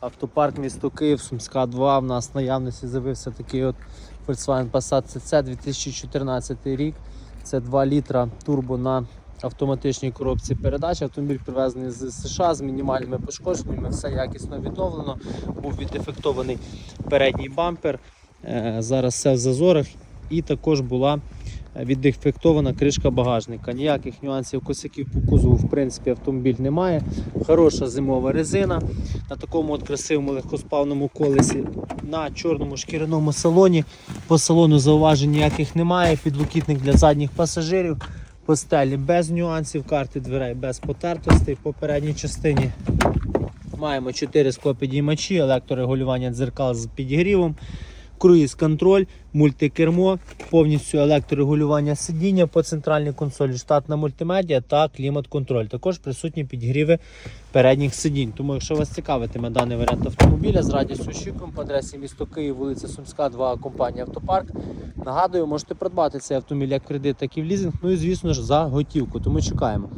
Автопарк місто Київ, Сумська 2. В нас в наявності з'явився такий от Volkswagen Passat CC 2014 рік. Це 2 літра турбо на автоматичній коробці передач. Автомобіль привезений з США з мінімальними пошкодженнями, все якісно відновлено. Був віддефектований передній бампер. Е, Зараз все в зазорах. І також була віддефектована кришка багажника. Ніяких нюансів косяків по кузову в принципі автомобіль немає. Хороша зимова резина на такому от красивому легкоспавному колесі на чорному шкіряному салоні. По салону зауважень ніяких немає. Підлокітник для задніх пасажирів. По стелі без нюансів, карти дверей без потертостей. По передній частині маємо 4 склопідіймачі, електрорегулювання дзеркал з підігрівом, круїз контроль, мультикермо, повністю електрорегулювання сидіння по центральній консолі, штатна мультимедіа та клімат-контроль. Також присутні підігріви передніх сидінь. Тому, якщо вас цікавитиме даний варіант автомобіля, з радістю очікуємо по адресі місто Київ, вулиця Сумська, 2, компанія Автопарк. Нагадую, можете придбати цей автомобіль як кредит, так і в лізинг. Ну і звісно ж за готівку. Тому чекаємо.